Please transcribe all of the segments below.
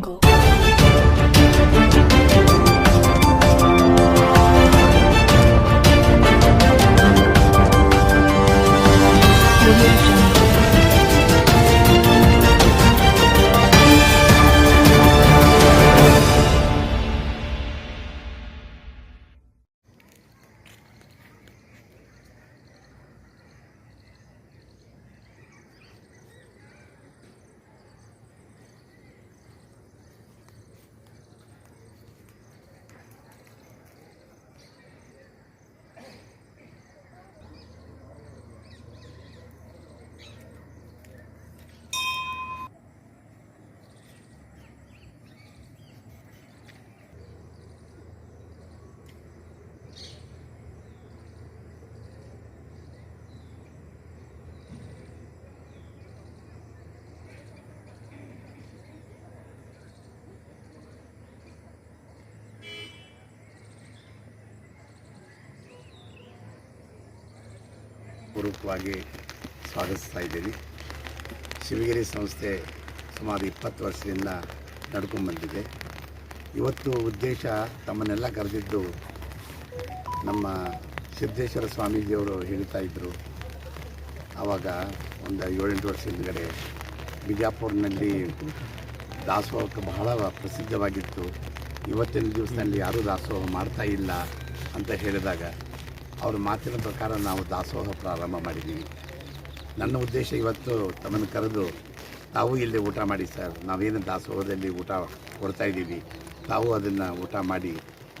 jungle. ಪೂರ್ವಕವಾಗಿ ಸ್ವಾಗತಿಸ್ತಾ ಇದ್ದೀನಿ ಶಿವಗಿರಿ ಸಂಸ್ಥೆ ಸುಮಾರು ಇಪ್ಪತ್ತು ವರ್ಷದಿಂದ ನಡ್ಕೊಂಡ್ಬಂದಿದೆ ಇವತ್ತು ಉದ್ದೇಶ ತಮ್ಮನ್ನೆಲ್ಲ ಕರೆದಿದ್ದು ನಮ್ಮ ಸಿದ್ದೇಶ್ವರ ಸ್ವಾಮೀಜಿಯವರು ಹೇಳ್ತಾ ಇದ್ದರು ಆವಾಗ ಒಂದು ಏಳೆಂಟು ವರ್ಷ ಹಿಂದ್ಗಡೆ ಬಿಜಾಪುರ್ನಲ್ಲಿ ದಾಸೋಹಕ್ಕೆ ಬಹಳ ಪ್ರಸಿದ್ಧವಾಗಿತ್ತು. ಇವತ್ತಿನ ದಿವಸದಲ್ಲಿ ಯಾರೂ ದಾಸೋಹ ಮಾಡ್ತಾ ಇಲ್ಲ ಅಂತ ಹೇಳಿದಾಗ ಅವ್ರ ಮಾತಿನ ಪ್ರಕಾರ ನಾವು ದಾಸೋಹ ಪ್ರಾರಂಭ ಮಾಡಿದ್ದೀವಿ. ನನ್ನ ಉದ್ದೇಶ ಇವತ್ತು ತಮ್ಮನ್ನು ಕರೆದು, ತಾವು ಇಲ್ಲಿ ಊಟ ಮಾಡಿ ಸರ್. ನಾವೇನು ದಾಸೋಹದಲ್ಲಿ ಊಟ ಕೊಡ್ತಾ ಇದ್ದೀವಿ. ತಾವು ಅದನ್ನು ಊಟ ಮಾಡಿ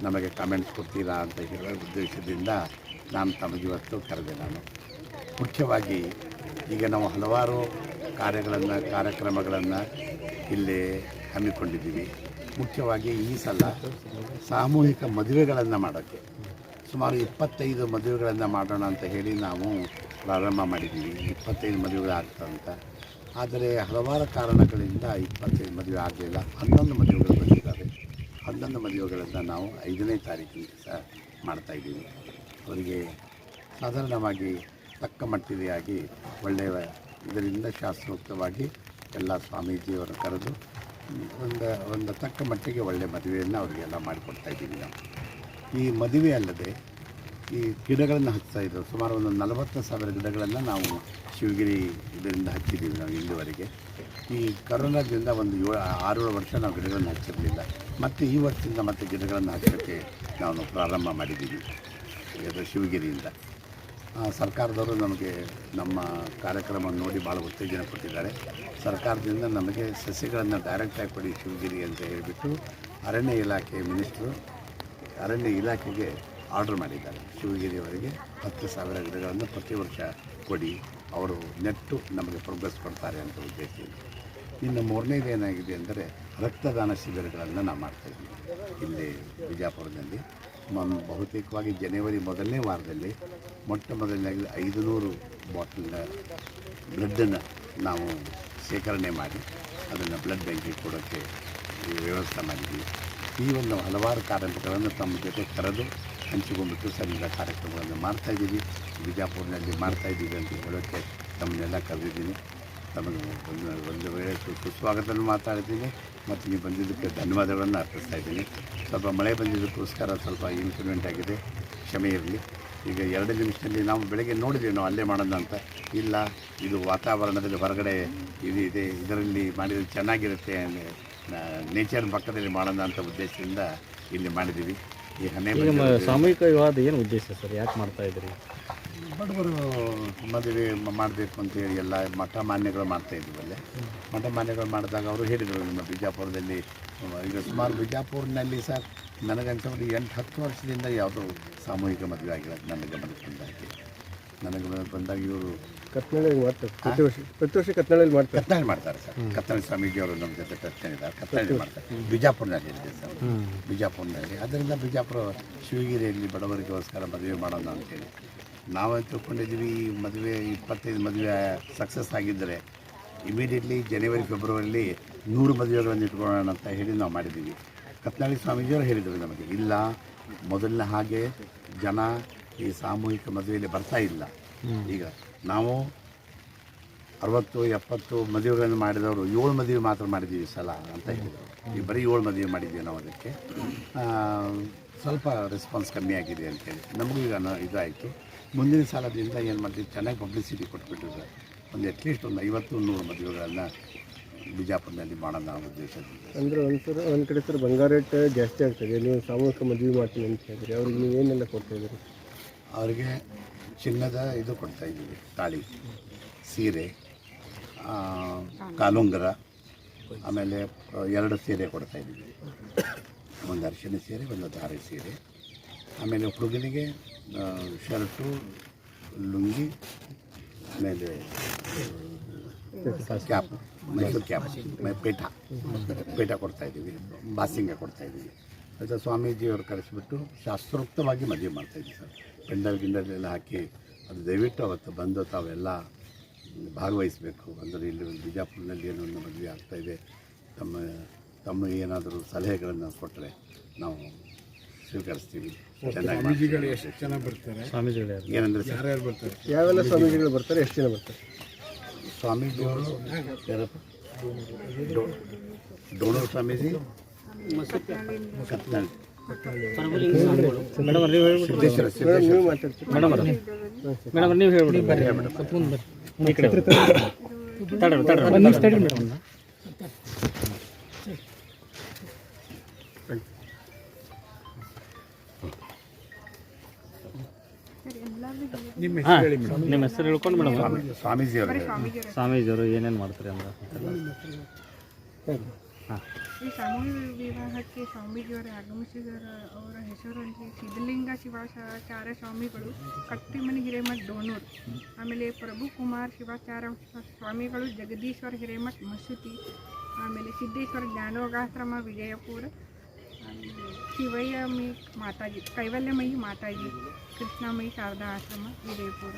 ನಮಗೆ ಕಮೆಂಟ್ಸ್ ಕೊಡ್ತೀರಾ ಅಂತ ಹೇಳೋ ಉದ್ದೇಶದಿಂದ ನಾನು ತಮಗಿವತ್ತು ಕರೆದೆ ನಾನು. ಮುಖ್ಯವಾಗಿ ಈಗ ನಾವು ಹಲವಾರು ಕಾರ್ಯಗಳನ್ನು, ಕಾರ್ಯಕ್ರಮಗಳನ್ನು ಇಲ್ಲಿ ಹಮ್ಮಿಕೊಂಡಿದ್ದೀವಿ. ಮುಖ್ಯವಾಗಿ ಈ ಸಲ ಸಾಮೂಹಿಕ ಮದುವೆಗಳನ್ನು ಮಾಡೋಕ್ಕೆ. ಸುಮಾರು ಇಪ್ಪತ್ತೈದು ಮದುವೆಗಳನ್ನು ಮಾಡೋಣ ಅಂತ ಹೇಳಿ ನಾವು ಪ್ರಾರಂಭ ಮಾಡಿದ್ದೀವಿ. ಇಪ್ಪತ್ತೈದು ಮದುವೆಗಳು ಅಂತ ಆದರೆ ಹಲವಾರು ಕಾರಣಗಳಿಂದ ಇಪ್ಪತ್ತೈದು ಮದುವೆ ಆಗಲಿಲ್ಲ. ಹನ್ನೊಂದು ಮದುವೆಗಳು ಬಂದಿದ್ದಾವೆ. ಹನ್ನೊಂದು ಮದುವೆಗಳನ್ನು ನಾವು ಐದನೇ ತಾರೀಕಿಗೆ ಸಹ ಮಾಡ್ತಾಯಿದ್ದೀವಿ ಅವರಿಗೆ ಸಾಧಾರಣವಾಗಿ ತಕ್ಕ ಮಟ್ಟಿಗೆಯಾಗಿ ಒಳ್ಳೆಯ ಇದರಿಂದ ಶಾಸ್ತ್ರೋಕ್ತವಾಗಿ ಎಲ್ಲ ಸ್ವಾಮೀಜಿಯವರು ಕರೆದು ಒಂದು ಒಂದು ತಕ್ಕ ಮಟ್ಟಿಗೆ ಒಳ್ಳೆಯ ಮದುವೆಯನ್ನು ಅವರಿಗೆಲ್ಲ ಮಾಡಿಕೊಡ್ತಾ ಇದ್ದೀವಿ ನಾವು. ಈ ಮದುವೆ ಅಲ್ಲದೆ ಈ ಗಿಡಗಳನ್ನು ಹಚ್ತಾ ಇದ್ದರು ಸುಮಾರು ಒಂದು ನಲವತ್ತು ಸಾವಿರ ಗಿಡಗಳನ್ನು ನಾವು ಶಿವಗಿರಿ ಇದರಿಂದ ಹಚ್ಚಿದ್ದೀವಿ ನಾವು ಇಲ್ಲಿವರೆಗೆ ಈ ಕರೋನಾದಿಂದ ಒಂದು ಏಳು ಆರೇಳು ವರ್ಷ ನಾವು ಗಿಡಗಳನ್ನು ಹಚ್ಚಿರಲಿಲ್ಲ. ಮತ್ತು ಈ ವರ್ಷದಿಂದ ಮತ್ತೆ ಗಿಡಗಳನ್ನು ಹಚ್ಚೋಕ್ಕೆ ನಾವು ಪ್ರಾರಂಭ ಮಾಡಿದ್ದೀವಿ. ಇದು ಶಿವಗಿರಿಯಿಂದ. ಸರ್ಕಾರದವರು ನಮಗೆ ನಮ್ಮ ಕಾರ್ಯಕ್ರಮವನ್ನು ನೋಡಿ ಭಾಳ ಉತ್ತೇಜನ ಕೊಟ್ಟಿದ್ದಾರೆ. ಸರ್ಕಾರದಿಂದ ನಮಗೆ ಸಸ್ಯಗಳನ್ನು ಡೈರೆಕ್ಟಾಗಿ ಕೊಡಿ ಶಿವಗಿರಿ ಅಂತ ಹೇಳಿಬಿಟ್ಟು ಅರಣ್ಯ ಇಲಾಖೆ ಮಿನಿಸ್ಟ್ರು ಅರಣ್ಯ ಇಲಾಖೆಗೆ ಆರ್ಡರ್ ಮಾಡಿದ್ದಾರೆ. ಶಿವಗಿರಿಯವರಿಗೆ ಹತ್ತು ಸಾವಿರ ಗಿಡಗಳನ್ನು ಪ್ರತಿ ವರ್ಷ ಕೊಡಿ. ಅವರು ನೆಟ್ಟು ನಮಗೆ ಪ್ರೋಗ್ರೆಸ್ ಕೊಡ್ತಾರೆ ಅಂತ ಉದ್ದೇಶದಿಂದ ಇನ್ನು ಮೂರನೇದು ಏನಾಗಿದೆ ಅಂದರೆ ರಕ್ತದಾನ ಶಿಬಿರಗಳನ್ನು ನಾವು ಮಾಡ್ತಾಯಿದ್ದೀವಿ ಇಲ್ಲಿ ಬಿಜಾಪುರದಲ್ಲಿ. ಬಹುತೇಕವಾಗಿ ಜನವರಿ ಮೊದಲನೇ ವಾರದಲ್ಲಿ ಮೊಟ್ಟ ಮೊದಲನೇ ಐದು ನೂರು ಬಾಟ್ಲಿನ ಬ್ಲಡ್ಡನ್ನು ನಾವು ಶೇಖರಣೆ ಮಾಡಿ ಅದನ್ನು ಬ್ಲಡ್ ಬ್ಯಾಂಕಿಗೆ ಕೊಡೋಕ್ಕೆ ವ್ಯವಸ್ಥೆ ಮಾಡಿದ್ವಿ ಈ ಒಂದು ಹಲವಾರು ಕಾರ್ಯಕ್ರಮಗಳನ್ನು ತಮ್ಮ ಜೊತೆ ಕರೆದು ಹಂಚಿಕೊಂಡ್ಬಿಟ್ಟು ಸರಿಯಾದ ಕಾರ್ಯಕ್ರಮಗಳನ್ನು ಮಾಡ್ತಾಯಿದ್ದೀವಿ ಬಿಜಾಪುರಿನಲ್ಲಿ ಮಾಡ್ತಾಯಿದ್ದೀವಿ ಅಂತ ಹೇಳೋಕ್ಕೆ ತಮ್ಮನ್ನೆಲ್ಲ ಕರೆದಿದ್ದೀನಿ. ತಮಗೆ ಒಂದು ಒಂದು ವೇಳೆ ಸುಸ್ವಾಗತನೂ ಮಾತಾಡ್ತೀನಿ ಮತ್ತು ನೀವು ಬಂದಿದ್ದಕ್ಕೆ ಧನ್ಯವಾದಗಳನ್ನು ಅರ್ಪಿಸ್ತಾ ಇದ್ದೀನಿ. ಸ್ವಲ್ಪ ಮಳೆ ಬಂದಿದ್ದಕ್ಕೋಸ್ಕರ ಸ್ವಲ್ಪ ಇನ್ಸಿಡೆಂಟ್ ಆಗಿದೆ, ಕ್ಷಮೆ ಇರಲಿ. ಈಗ ಎರಡು ನಿಮಿಷದಲ್ಲಿ ನಾವು ಬೆಳಗ್ಗೆ ನೋಡಿದ್ವಿ, ನಾವು ಅಲ್ಲೇ ಮಾಡೋಣ ಅಂತ. ಇಲ್ಲ, ಇದು ವಾತಾವರಣದಲ್ಲಿ ಹೊರಗಡೆ ಇದು ಇದೆ, ಇದರಲ್ಲಿ ಮಾಡಿದರೆ ಚೆನ್ನಾಗಿರುತ್ತೆ ನೇಚರ್ ಪಕ್ಕದಲ್ಲಿ ಮಾಡೋಣ ಅಂತ ಉದ್ದೇಶದಿಂದ ಇಲ್ಲಿ ಮಾಡಿದ್ದೀವಿ. ಈ ಹನ್ನೆ ಸಾಮೂಹಿಕ ವಿವಾದ ಏನು ಉದ್ದೇಶ ಸರ್? ಯಾಕೆ ಮಾಡ್ತಾ ಇದ್ರಿ? ಬಡವರು ಮದುವೆ ಮಾಡಬೇಕು ಅಂತೇಳಿ ಎಲ್ಲ ಮಠ ಮಾನ್ಯಗಳು ಮಾಡ್ತಾ ಅಲ್ಲೇ ಮಠ ಮಾನ್ಯಗಳು ಮಾಡಿದಾಗ ಅವರು ಹೇಳಿದರು ನಮ್ಮ ಬಿಜಾಪುರದಲ್ಲಿ ಈಗ ಸುಮಾರು ಬಿಜಾಪುರಿನಲ್ಲಿ ಸರ್ ನನಗನ್ಸೋದು ಎಂಟು ಹತ್ತು ವರ್ಷದಿಂದ ಯಾವುದೋ ಸಾಮೂಹಿಕ ಮದುವೆ ಆಗಿರೋದು ನನಗೆ ಗಮನಕ್ಕೆ ನನಗೆ ಬಂದಾಗ ಇವರು ಕತ್ನಳ್ಳಿ ಮಾಡ್ತಾರೆ. ಪ್ರತಿ ವರ್ಷ ಪ್ರತಿ ವರ್ಷ ಮಾಡ್ತಾರೆ. ಕತ್ತಳೆ ಮಾಡ್ತಾರೆ ಸರ್. ಕತ್ತಳೆ ಸ್ವಾಮೀಜಿ ಅವರು ನಮ್ಮ ಜೊತೆ ಕತ್ತಳಿದ್ದಾರೆ ಕತ್ತಳೆ ಮಾಡ್ತಾರೆ. ಬಿಜಾಪುರ್ನಲ್ಲಿ ಇದೆ ಸರ್. ಬಿಜಾಪುರ್ನಲ್ಲಿ ಅದರಿಂದ ಬಿಜಾಪುರ ಶಿವಗಿರಿಯಲ್ಲಿ ಬಡವರಿಗೋಸ್ಕರ ಮದುವೆ ಮಾಡೋಣ ಅಂತೇಳಿ. ನಾವೇ ತಿಳ್ಕೊಂಡಿದ್ದೀವಿ ಈ ಮದುವೆ ಇಪ್ಪತ್ತೈದು ಮದುವೆ ಸಕ್ಸಸ್ ಆಗಿದ್ದರೆ ಇಮಿಡಿಯೇಟ್ಲಿ ಜನವರಿ ಫೆಬ್ರವರಿಲಿ ನೂರು ಮದುವೆಗಳನ್ನು ಇಟ್ಕೊಳ್ಳೋಣ ಅಂತ ಹೇಳಿ ನಾವು ಮಾಡಿದ್ದೀವಿ. ಕತ್ನಾಳಿ ಸ್ವಾಮೀಜಿಯವರು ಹೇಳಿದರು ನಮಗೆ ಇಲ್ಲ ಮೊದಲನೇ ಹಾಗೆ ಜನ ಈ ಸಾಮೂಹಿಕ ಮದುವೆಯಲ್ಲಿ ಬರ್ತಾ ಇಲ್ಲ. ಈಗ ನಾವು ಅರವತ್ತು ಎಪ್ಪತ್ತು ಮದುವೆಗಳನ್ನು ಮಾಡಿದವರು ಏಳು ಮದುವೆ ಮಾತ್ರ ಮಾಡಿದ್ದೀವಿ ಈ ಸಲ ಅಂತ ಹೇಳಿದರು. ಈ ಬರೀ ಏಳು ಮದುವೆ ಮಾಡಿದ್ದೀವಿ ನಾವು ಅದಕ್ಕೆ. ಸ್ವಲ್ಪ ರೆಸ್ಪಾನ್ಸ್ ಕಮ್ಮಿ ಆಗಿದೆ ಅಂತೇಳಿ ನಮಗೂ ಈಗ ಇದಾಯಿತು. ಮುಂದಿನ ಸಾಲದಿಂದ ಏನು ಮಾಡ್ತೀವಿ? ಚೆನ್ನಾಗಿ ಪಬ್ಲಿಸಿಟಿ ಕೊಟ್ಬಿಟ್ಟಿದ್ರು. ಸರ್ ಒಂದು ಅಟ್ಲೀಸ್ಟ್ ಒಂದು ಐವತ್ತು ನೂರು ಮದುವೆಗಳನ್ನು ಬಿಜಾಪುರದಲ್ಲಿ ಮಾಡೋಣ ಉದ್ದೇಶದಿಂದ. ಅಂದರೆ ಒಂದು ಸಲ ಒಂದು ಕಡೆ ಸರ್ ಬಂಗಾರ ರೇಟ್ ಜಾಸ್ತಿ ಆಗ್ತದೆ ನೀವು ಸಾಮೂಹಿಕ ಮದುವೆ ಮಾಡ್ತೀನಿ ಅಂತ ಹೇಳಿದ್ರೆ. ಅವ್ರಿಗೆ ನೀವು ಏನೆಲ್ಲ ಕೊಡ್ತಾ ಇದ್ದೀರಿ? ಅವರಿಗೆ ಚಿನ್ನದ ಇದು ಕೊಡ್ತಾ ಇದ್ದೀವಿ, ತಾಳಿ, ಸೀರೆ ಕಾಲುಂಗರ, ಆಮೇಲೆ ಎರಡು ಸೀರೆ ಕೊಡ್ತಾ ಇದ್ದೀವಿ. ಒಂದು ಅರಿಶಿನ ಸೀರೆ, ಒಂದು ದಾರಿ ಸೀರೆ. ಆಮೇಲೆ ಹುಡುಗನಿಗೆ ಶರ್ಟು, ಲುಂಗಿ, ಆಮೇಲೆ, ಕ್ಯಾಪ್, ಮೈಸೂರು ಕ್ಯಾಪ್ ಪೇಟ ಪೇಟ ಕೊಡ್ತಾ ಇದ್ದೀವಿ, ಬಾಸಿಂಗ ಕೊಡ್ತಾ ಇದ್ದೀವಿ. ಮತ್ತು ಸ್ವಾಮೀಜಿಯವರು ಕರೆಸಿಬಿಟ್ಟು ಶಾಸ್ತ್ರೋಕ್ತವಾಗಿ ಮದುವೆ ಮಾಡ್ತಾ ಇದ್ದೀವಿ ಸರ್. ಪೆಂಡಲ್ ಗಿಂಡಲ್ ಎಲ್ಲ ಹಾಕಿ ಅದು ದಯವಿಟ್ಟು ಅವತ್ತು ಬಂದು ತಾವೆಲ್ಲ ಭಾಗವಹಿಸಬೇಕು. ಅಂದರೆ ಇಲ್ಲಿ ಒಂದು ಬಿಜಾಪುರದಲ್ಲಿ ಏನೋ ಒಂದು ಮದುವೆ ಆಗ್ತಾಯಿದೆ ತಮ್ಮ ತಮ್ಮ ಏನಾದರೂ ಸಲಹೆಗಳನ್ನು ಕೊಟ್ಟರೆ ನಾವು ಸ್ವೀಕರಿಸ್ತೀವಿ. ಚೆನ್ನಾಗಿ ಸ್ವಾಮೀಜಿಗಳು ಎಷ್ಟು ಜನ ಬರ್ತಾರೆ? ಸ್ವಾಮೀಜಿಗಳು ಏನಂದರೆ ಯಾರ್ಯಾರು ಬರ್ತಾರೆ? ಯಾವೆಲ್ಲ ಸ್ವಾಮೀಜಿಗಳು ಬರ್ತಾರೆ ಎಷ್ಟು ಜನ ಬರ್ತಾರೆ? ಸ್ವಾಮೀಜಿಗಳು ಡೋಣೂರು ಸ್ವಾಮೀಜಿ ಕತ್ನಾಳ್ ಮೇಡಮ್ ನೀವು ಮೇಡಮ್ ಮೇಡಮ್ ಮೇಡಮ್ ಹೇಳ್ಬಿಡಿ ಈ ಕಡೆ ತಡ್ರಿ ತಡ್ರಿ ಮೇಡಮ್ ನಿಮ್ಮ ಹೆಸರು ಹೇಳಿ ಮೇಡಮ್. ನಿಮ್ಮ ಹೆಸರು ಹೇಳ್ಕೊಂಡು ಮೇಡಮ್. ಸ್ವಾಮೀಜಿಯವರು. ಸ್ವಾಮೀಜಿಯವರು ಏನೇನು ಮಾಡ್ತಾರೆ ಅಂತ. ಹಾಂ. ಈ ಸಾಮೂಹಿಕ ವಿವಾಹಕ್ಕೆ ಸ್ವಾಮೀಜಿಯವರು ಆಗಮಿಸಿದರ. ಅವರ ಹೆಸರಲ್ಲಿ ಸಿದ್ಧಲಿಂಗ ಶಿವಾಚಾರ್ಯ ಸ್ವಾಮಿಗಳು, ಕಟ್ಟಿಮನಿ ಹಿರೇಮಠ್ ಡೋಣೂರು ಆಮೇಲೆ ಪ್ರಭು ಕುಮಾರ್ ಶಿವಾಚಾರ್ಯ ಸ್ವಾಮಿಗಳು, ಜಗದೀಶ್ವರ ಹಿರೇಮಠ್ ಮಸೂತಿ, ಆಮೇಲೆ ಸಿದ್ದೇಶ್ವರ ಜ್ಞಾನೋಗಾಶ್ರಮ, ವಿಜಯಪುರ, ಆಮೇಲೆ ಶಿವಯ್ಯಮಿ ಮಾತಾಜಿ, ಕೈವಲ್ಯಮಯಿ ಮಾತಾಜಿ, ಕೃಷ್ಣಮಯಿ ಶಾರದಾ ಆಶ್ರಮ, ವಿಜಯಪುರ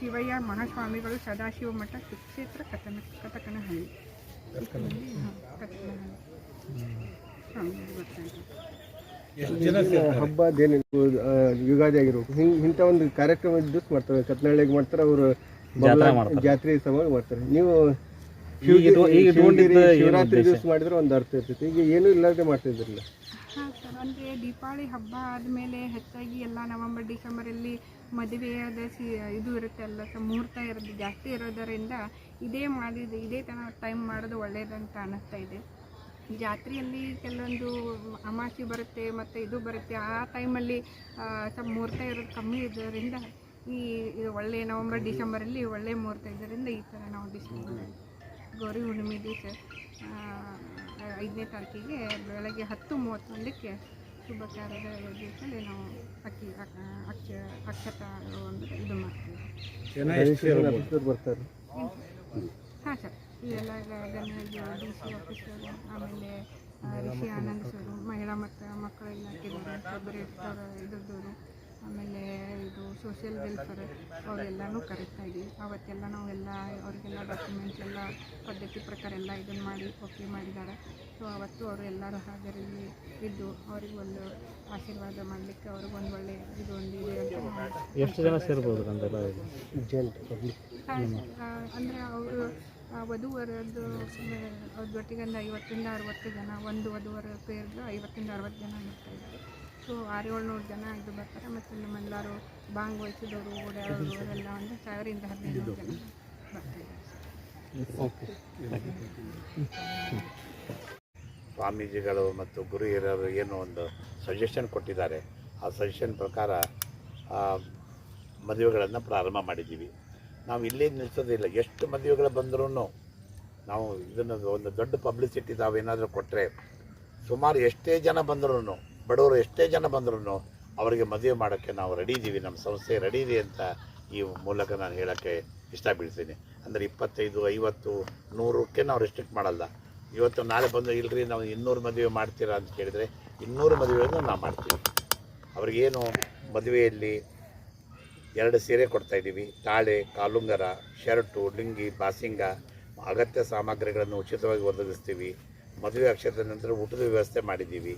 ಶಿವಯ್ಯ ಮಹಾಸ್ವಾಮಿಗಳು, ಸದಾಶಿವ ಮಠ ಸುಕ್ಷೇತ್ರ ಕಥನ, ಕಥಕನಹಳ್ಳಿ. ಹಬ್ಬ ಅದೇನಿತ್ತು ಆ, ಯುಗಾದಿ ಆಗಿರ್ಬೇಕು ಹಿಂಗೆ ಇಂಥ ಒಂದು ಕಾರ್ಯಕ್ರಮ ದಿವಸ ಮಾಡ್ತಾರೆ. ಕತ್ನಳ್ಳಿಗೆ ಮಾಡ್ತಾರೆ ಅವರು ಜಾತ್ರೆ ಸಮಯ ಸಮಾಗಿ ಮಾಡ್ತಾರೆ. ನೀವು ಶಿವರಾತ್ರಿ? ದಿವಸ ಮಾಡಿದ್ರೆ ಒಂದು ಅರ್ಥ ಇರ್ತೈತಿ. ಈಗ ಏನೂ ಇಲ್ಲದೆ ಮಾಡ್ತಿದ್ರಲ್ಲ ಹಾಂ ಸರ್ ಅಂದರೆ ದೀಪಾವಳಿ ಹಬ್ಬ ಆದಮೇಲೆ ಹೆಚ್ಚಾಗಿ ಎಲ್ಲ ನವಂಬರ್ ಡಿಸೆಂಬರಲ್ಲಿ ಮದುವೆಯಾದ ಸಿ ಇದು ಇರುತ್ತೆ ಅಲ್ಲ ಸೊ ಮುಹೂರ್ತ ಇರೋದು ಜಾಸ್ತಿ ಇರೋದರಿಂದ ಇದೇ ಮಾಡಿದ ಇದೇ ಥರ ಟೈಮ್ ಮಾಡೋದು ಒಳ್ಳೆಯದಂತ ಅನ್ನಿಸ್ತಾ ಇದೆ. ಜಾತ್ರೆಯಲ್ಲಿ ಕೆಲವೊಂದು ಅಮಾವಾಸ್ಯೆ ಬರುತ್ತೆ, ಮತ್ತು ಇದು ಬರುತ್ತೆ. ಆ ಟೈಮಲ್ಲಿ ಸ್ವಲ್ಪ ಮುಹೂರ್ತ ಇರೋದು ಕಮ್ಮಿ ಇರೋದರಿಂದ ಈ ಒಳ್ಳೆಯ ನವಂಬರ್ ಡಿಸೆಂಬರಲ್ಲಿ ಒಳ್ಳೆಯ ಮುಹೂರ್ತ ಇದರಿಂದ ಈ ಥರ ನಾವು ಡಿಸೆಂಬರ್ ಗೌರಿ ಹುಣ್ಣಿಮೆ ದಿವಸ ಐದನೇ ತಾರೀಕಿಗೆ ಬೆಳಗ್ಗೆ ಹತ್ತು ಮೂವತ್ತೊಂದಕ್ಕೆ ಶುಭ ಕಾರ್ಯದ ದಿವಸದಲ್ಲಿ ನಾವು ಅಕ್ಕಿ ಅಕ್- ಅಕ್ಷ ಅಕ್ಷತ ಒಂದು ಇದು ಮಾಡ್ತೀವಿ. ಬರ್ತಾರೆ? ಹಾಂ ಸರ್ ಇವೆಲ್ಲ ಡಿ ಸಿ ಆಫೀಸರು ಆಮೇಲೆ ಋಷಿ ಆನಂದ್ ಸರು ಮಹಿಳಾ ಮತ್ತು ಮಕ್ಕಳ ಇಲಾಖೆದವರು ಸಬರೇಟರ್ ಇದ್ರದವರು. ಆಮೇಲೆ ಇದು ಸೋಷಿಯಲ್ ವೆಲ್ಫೇರ್ ಅವರೆಲ್ಲನೂ ಕರೀತಾ ಇದ್ದೀವಿ ಅವತ್ತೆಲ್ಲ ನಾವೆಲ್ಲ ಅವರಿಗೆಲ್ಲ ಡಾಕ್ಯುಮೆಂಟ್ಸ್ ಎಲ್ಲ ಪದ್ಧತಿ ಪ್ರಕಾರ ಎಲ್ಲ ಇದನ್ನು ಮಾಡಿ ಓಕೆ ಮಾಡಿದ್ದಾರೆ. ಸೊ ಅವತ್ತು ಅವರು ಎಲ್ಲರೂ ಹಾಜರಲ್ಲಿ ಇದ್ದು ಅವ್ರಿಗೆ ಒಂದು ಆಶೀರ್ವಾದ ಮಾಡಲಿಕ್ಕೆ ಅವ್ರಿಗೆ ಒಂದು ಒಳ್ಳೆ ಇದು ಒಂದು ಇದೆ ಅಂತ ಎಷ್ಟು ಜನ ಸೇರ್ಬೋದು ಅಂದರೆ ಅವರು ವಧುವರದ್ದು ಅವ್ರ ಜೊತೆಗೆ ಒಂದು ಐವತ್ತರಿಂದ ಅರವತ್ತು ಜನ ಒಂದು ವಧುವರ ಪೇರ್ದು ಐವತ್ತರಿಂದ ಅರವತ್ತು ಜನ ಬರ್ತಾ ಸೊ ಆರು ಏಳ್ನೂರು ಜನ ಇದು ಬರ್ತಾರೆ ಮತ್ತು ಬಾಂಗ್ ಹೊಯ್ತಿದವ್ರು ಓಡಾಡೋರು ಅವರೆಲ್ಲ ಒಂದು ಸಾವಿರದಿಂದ ಹದಿನೈದು ಜನ ಸ್ವಾಮೀಜಿಗಳು ಮತ್ತು ಗುರು ಹಿರಿಯರು ಏನು ಒಂದು ಸಜೆಷನ್ ಕೊಟ್ಟಿದ್ದಾರೆ. ಆ ಸಜೆಷನ್ ಪ್ರಕಾರ ಆ, ಮದುವೆಗಳನ್ನು ಪ್ರಾರಂಭ ಮಾಡಿದ್ದೀವಿ. ನಾವು ಇಲ್ಲೇ ನಿಲ್ಲಿಸೋದಿಲ್ಲ ಎಷ್ಟು ಮದುವೆಗಳು ಬಂದರೂ ನಾವು ಇದನ್ನು ಒಂದು ದೊಡ್ಡ ಪಬ್ಲಿಸಿಟಿ ತಾವೇನಾದರೂ ಕೊಟ್ಟರೆ ಸುಮಾರು ಎಷ್ಟೇ ಜನ ಬಂದರೂ ಬಡವರು ಎಷ್ಟೇ ಜನ ಬಂದರೂ ಅವರಿಗೆ ಮದುವೆ ಮಾಡೋಕ್ಕೆ ನಾವು ರೆಡಿ ಇದ್ದೀವಿ ನಮ್ಮ ಸಂಸ್ಥೆ ರೆಡಿ ಇದೆ ಅಂತ ಈ ಮೂಲಕ ನಾನು ಹೇಳೋಕ್ಕೆ ಇಷ್ಟ ಬೀಳ್ತೀನಿ ಅಂದರೆ ಇಪ್ಪತ್ತೈದು, ಐವತ್ತು, ನೂರಕ್ಕೆ ನಾವು ರೆಸ್ಟ್ರಿಕ್ಟ್ ಮಾಡಲ್ಲ. ಇವತ್ತು ನಾಳೆ ಬಂದು ಇಲ್ಲರಿ ನಾವು ಇನ್ನೂರು ಮದುವೆ ಮಾಡ್ತೀರಾ ಅಂತ ಕೇಳಿದರೆ ಇನ್ನೂರು ಮದುವೆಯನ್ನು ನಾವು ಮಾಡ್ತೀವಿ. ಅವ್ರಿಗೇನು ಮದುವೆಯಲ್ಲಿ ಎರಡು ಸೀರೆ ಕೊಡ್ತಾಯಿದ್ದೀವಿ ತಾಳೆ, ಕಾಲುಂಗರ, ಶರ್ಟು, ಲಿಂಗಿ, ಬಾಸಿಂಗ, ಅಗತ್ಯ ಸಾಮಗ್ರಿಗಳನ್ನು ಉಚಿತವಾಗಿ ಒದಗಿಸ್ತೀವಿ. ಮದುವೆ ಅಕ್ಷರದ ನಂತರ ಊಟದ ವ್ಯವಸ್ಥೆ ಮಾಡಿದ್ದೀವಿ.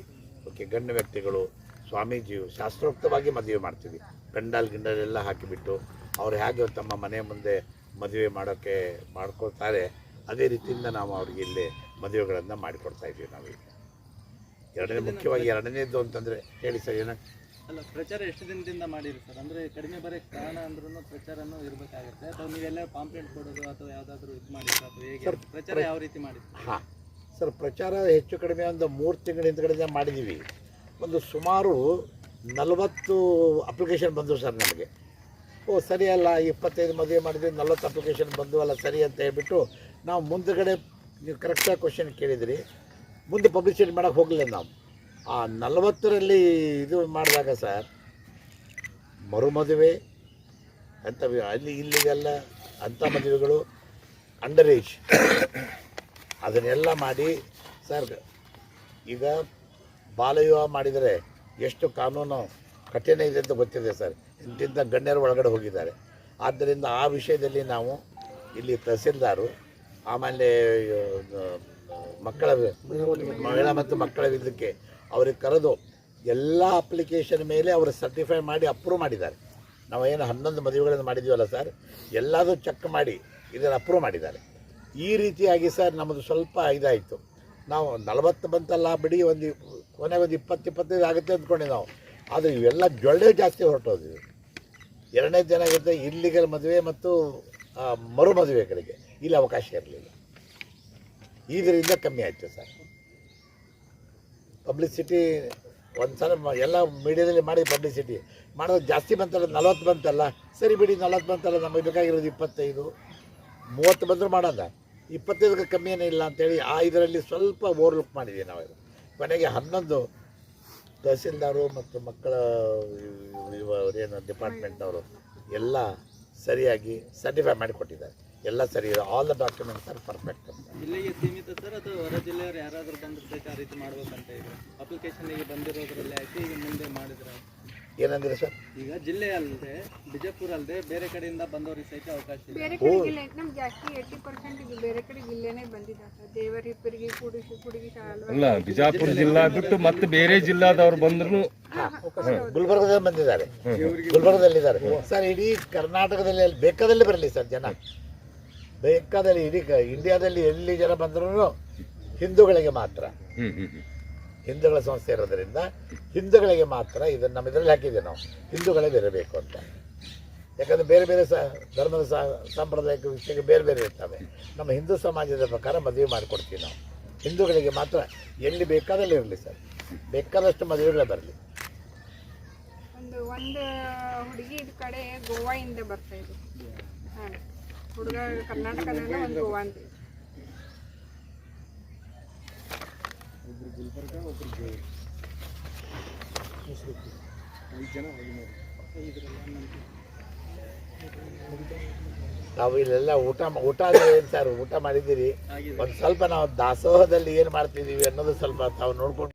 ಓಕೆ ಗಣ್ಯ ವ್ಯಕ್ತಿಗಳು ಸ್ವಾಮೀಜಿಯು ಶಾಸ್ತ್ರೋಕ್ತವಾಗಿ ಮದುವೆ ಮಾಡ್ತೀವಿ. ಪೆಂಡಾಲ್ ಗಿಂಡಲ್ ಎಲ್ಲ ಹಾಕಿಬಿಟ್ಟು ಅವ್ರು ಹೇಗೆ ತಮ್ಮ ಮನೆ ಮುಂದೆ ಮದುವೆ ಮಾಡೋಕ್ಕೆ ಮಾಡ್ಕೊಳ್ತಾರೆ ಅದೇ ರೀತಿಯಿಂದ ನಾವು ಅವ್ರಿಗೆ ಇಲ್ಲಿ ಮದುವೆಗಳನ್ನು ಮಾಡಿಕೊಡ್ತಾ ಇದ್ದೀವಿ ನಾವೀಗ ಎರಡನೇ ಮುಖ್ಯವಾಗಿ ಎರಡನೇದು ಅಂತಂದರೆ ಹೇಳಿ ಸರ್ ಏನ? ಅಲ್ಲ ಪ್ರಚಾರ ಎಷ್ಟು ದಿನದಿಂದ ಮಾಡಿರಿ ಸರ್? ಅಂದ್ರೆ ಕಡಿಮೆ ಬರೋಕ್ಕೆ ಕಾರಣ ಅಂದ್ರೂ ಪ್ರಚಾರನೂ ಇರಬೇಕಾಗುತ್ತೆ. ಅಥವಾ ನೀವೆಲ್ಲ ಪಾಂಪ್ಲೆಂಟ್ ಕೊಡೋದು ಅಥವಾ ಯಾವುದಾದ್ರೂ ಇದು ಮಾಡಿ ಹೇಗೆ? ಪ್ರಚಾರ ಯಾವ ರೀತಿ ಮಾಡಿ ಹಾಂ ಸರ್, ಪ್ರಚಾರ ಹೆಚ್ಚು ಕಡಿಮೆ ಒಂದು ಮೂರು ತಿಂಗಳ ಹಿಂದ್ಗಡೆ ಮಾಡಿದ್ದೀವಿ ಒಂದು ಸುಮಾರು ನಲವತ್ತು ಅಪ್ಲಿಕೇಶನ್ ಬಂದವು ಸರ್ ನಮಗೆ. ಓ, ಸರಿ ಅಲ್ಲ, ಇಪ್ಪತ್ತೈದು ಮದುವೆ ಮಾಡಿದ್ವಿ ನಲ್ವತ್ತು ಅಪ್ಲಿಕೇಶನ್ ಬಂದು ಅಲ್ಲ, ಸರಿ ಅಂತ ಹೇಳ್ಬಿಟ್ಟು ನಾವು ಮುಂದಗಡೆ ನೀವು ಕರೆಕ್ಟಾಗಿ ಕ್ವಶನ್ ಕೇಳಿದ್ರಿ. ಮುಂದೆ ಪಬ್ಲಿಸಿಟಿ ಮಾಡೋಕ್ಕೆ ಹೋಗಲಿಲ್ಲ ನಾವು. ಆ ನಲವತ್ತರಲ್ಲಿ ಇದು ಮಾಡಿದಾಗ ಸರ್ ಮರುಮದುವೆ ಅಂಥ ಅಲ್ಲಿ ಇಲ್ಲಿಗೆಲ್ಲ ಅಂಥ ಮದುವೆಗಳು ಅಂಡರ್ ಏಜ್ ಅದನ್ನೆಲ್ಲ ಮಾಡಿ, ಸರ್, ಈಗ ಬಾಲವಿವಾಹ ಮಾಡಿದರೆ ಎಷ್ಟು ಕಾನೂನು ಕಠಿಣ ಇದೆ ಅಂತ ಗೊತ್ತಿದೆ, ಸರ್. ಇಂತಿಂಥ ಗಣ್ಯರು ಒಳಗಡೆ ಹೋಗಿದ್ದಾರೆ. ಆದ್ದರಿಂದ ಆ ವಿಷಯದಲ್ಲಿ ನಾವು ಇಲ್ಲಿ ತಹಸೀಲ್ದಾರು, ಆಮೇಲೆ ಮಕ್ಕಳ ಮಹಿಳಾ ಮತ್ತು ಮಕ್ಕಳ ಇದಕ್ಕೆ ಅವ್ರಿಗೆ ಕರೆದು ಎಲ್ಲ ಅಪ್ಲಿಕೇಶನ್ ಮೇಲೆ ಅವರು ಸರ್ಟಿಫೈ ಮಾಡಿ ಅಪ್ರೂವ್ ಮಾಡಿದ್ದಾರೆ. ನಾವು ಏನು ಹನ್ನೊಂದು ಮದುವೆಗಳನ್ನು ಮಾಡಿದ್ದೀವಲ್ಲ, ಸರ್? ಎಲ್ಲದೂ ಚೆಕ್ ಮಾಡಿ, ಇದನ್ನು ಅಪ್ರೂವ್ ಮಾಡಿದ್ದಾರೆ. ಈ ರೀತಿಯಾಗಿ ಸರ್ ನಮ್ಮದು ಸ್ವಲ್ಪ ಇದಾಯಿತು. ನಾವು ನಲವತ್ತು ಬಂತಲ್ಲ ಬಿಡಿ, ಒಂದು ಕೊನೆಗೆ ಒಂದು ಇಪ್ಪತ್ತು ಇಪ್ಪತ್ತೈದು ಆಗುತ್ತೆ ಅಂದ್ಕೊಂಡೆ ನಾವು. ಆದರೆ ಇವೆಲ್ಲ ಜೊಳ್ಳೆ ಜಾಸ್ತಿ ಹೊರಟೋದ್ವಿ ಎರಡನೇ ದಿನ ಏನಾಗುತ್ತೆ ಇಲ್ಲಿಗಲ್ ಮದುವೆ ಮತ್ತು ಮರು ಮದುವೆಗಳಿಗೆ. ಇಲ್ಲಿ ಅವಕಾಶ ಇರಲಿಲ್ಲ. ಇದರಿಂದ ಕಮ್ಮಿ ಆಯಿತು ಸರ್. ಪಬ್ಲಿಸಿಟಿ ಒಂದು ಸಲ ಎಲ್ಲ ಮೀಡಿಯಾದಲ್ಲಿ ಮಾಡಿ ಪಬ್ಲಿಸಿಟಿ. ಮಾಡೋದು ಜಾಸ್ತಿ ಬಂತಲ್ಲ, ನಲವತ್ತು ಬಂತಲ್ಲ. ಸರಿ ಬಿಡಿ, ನಲವತ್ತು ಬಂತಲ್ಲ, ನಮಗೆ ಬೇಕಾಗಿರೋದು ಇಪ್ಪತ್ತೈದು. ಮೂವತ್ತು ಬಂದರೂ ಮಾಡೋಣ ಇಪ್ಪತ್ತೈದಕ್ಕೆ ಕಮ್ಮಿ ಏನೂ ಇಲ್ಲ ಅಂತೇಳಿ, ಆ ಇದರಲ್ಲಿ ಸ್ವಲ್ಪ ಓವರ್ಲುಕ್ ಮಾಡಿದ್ದೀವಿ ನಾವು ಕೊನೆಗೆ ಹನ್ನೊಂದು ತಹಸೀಲ್ದಾರು ಮತ್ತು ಮಕ್ಕಳ ಏನು, ಡಿಪಾರ್ಟ್ಮೆಂಟ್ನವರು ಎಲ್ಲ ಸರಿಯಾಗಿ ಸರ್ಟಿಫೈ ಮಾಡಿಕೊಟ್ಟಿದ್ದಾರೆ. ಎಲ್ಲ ಸರಿ all the documents are perfect ಜಿಲ್ಲೆಗೆ ಸೀಮಿತ ಸರ್ ಅಥವಾ ಹೊರ ಜಿಲ್ಲೆಯವರು ಯಾರಾದರೂ ಬಂದಿರ್ಬೇಕು ಆ ರೀತಿ ಮಾಡ್ಬೇಕಂತ ಇದೆ ಅಪ್ಲಿಕೇಶನ್ ಈಗ ಬಂದಿರೋದ್ರಲ್ಲಿ ಆಯ್ತು ಈಗ ಮುಂದೆ ಮಾಡಿದ್ರೆ. ಏನಂದ್ರೆ ಸರ್? ಈಗ ಜಿಲ್ಲೆ ಅಲ್ಲದೆ ಬಿಜಾಪುರ ಅಲ್ಲದೆ ಬೇರೆ ಕಡೆಯಿಂದ ಬಂದವರಿಗೆ ಸಹಿತ ಅವಕಾಶ ಇದೆ. ಬೇರೆ ಕಡೆ ಜಿಲ್ಲೆ ನಮ್ಗೆ ಜಾಸ್ತಿ ಏಯ್ಟಿ ಪರ್ಸೆಂಟ್ ಇದು ಬೇರೆ ಕಡೆ ಸರ್ ದೇವರಿಪ್ಪರಿಗೆ ಕುಡಿಸಿ ಕುಡುಗಿ ಅಲ್ಲ ಬಿಜಾಪುರ ಜಿಲ್ಲಾ ಬಿಟ್ಟು ಮತ್ತೆ ಬೇರೆ ಜಿಲ್ಲಾದವ್ರು ಬಂದ್ರು ಗುಲ್ಬರ್ಗದಲ್ಲಿ ಬಂದಿದ್ದಾರೆ. ಗುಲ್ಬರ್ಗದಲ್ಲಿದ್ದಾರೆ ಸರ್ ಇಡೀ ಕರ್ನಾಟಕದಲ್ಲಿ ಬೇಕಾದಲ್ಲಿ ಬರಲಿ ಸರ್ ಜನ. ಬೇಕಾದಲ್ಲಿ ಇಡೀ ಕ- ಇಂಡಿಯಾದಲ್ಲಿ ಎಲ್ಲಿ ಜನ ಬಂದ್ರು ಹಿಂದೂಗಳಿಗೆ ಮಾತ್ರ. ಹ್ಮ್ ಹ್ಮ್ ಹ್ಮ್. ಹಿಂದೂಗಳ ಸಂಸ್ಥೆ ಇರೋದರಿಂದ ಹಿಂದೂಗಳಿಗೆ ಮಾತ್ರ ಇದನ್ನು ನಮ್ಮ ಇದರಲ್ಲಿ ಹಾಕಿದ್ದೀವಿ ನಾವು. ಹಿಂದೂಗಳೇ ಬರಬೇಕು ಅಂತ. ಯಾಕಂದರೆ ಬೇರೆ ಬೇರೆ ಸ, ಧರ್ಮದ ಸ ಸಾಂಪ್ರದಾಯಿಕ ವಿಷಯಕ್ಕೆ ಬೇರೆ ಬೇರೆ ಇರ್ತವೆ. ನಮ್ಮ ಹಿಂದೂ ಸಮಾಜದ ಪ್ರಕಾರ ಮದುವೆ ಮಾಡಿಕೊಡ್ತೀವಿ ನಾವು. ಹಿಂದೂಗಳಿಗೆ ಮಾತ್ರ ಎಲ್ಲಿ ಬೇಕಾದಲ್ಲಿ ಇರಲಿ ಸರ್. ಬೇಕಾದಷ್ಟು ಮದುವೆಗಳೇ ಬರಲಿ. ಒಂದು ಒಂದು ಹುಡುಗಿ ಇದು ಕಡೆ ಗೋವಾಯಿಂದ ಬರ್ತಾ ಇದೆ ಹುಡುಗ ಕರ್ನಾಟಕದಲ್ಲಿ ಒಂದು ಗೋವಾ ಇದೆ. ನಾವು ಇಲ್ಲೆಲ್ಲ ಊಟ ಮಾ- ಊಟ ಅಂದ್ರೆ ಏನು ಸರ್? ಊಟ ಮಾಡಿದ್ದೀರಿ. ಒಂದು ಸ್ವಲ್ಪ ನಾವು ದಾಸೋಹದಲ್ಲಿ ಏನು ಮಾಡ್ತಿದ್ದೀವಿ ಅನ್ನೋದು ಸ್ವಲ್ಪ ತಾವು ನೋಡ್ಕೊಂಡು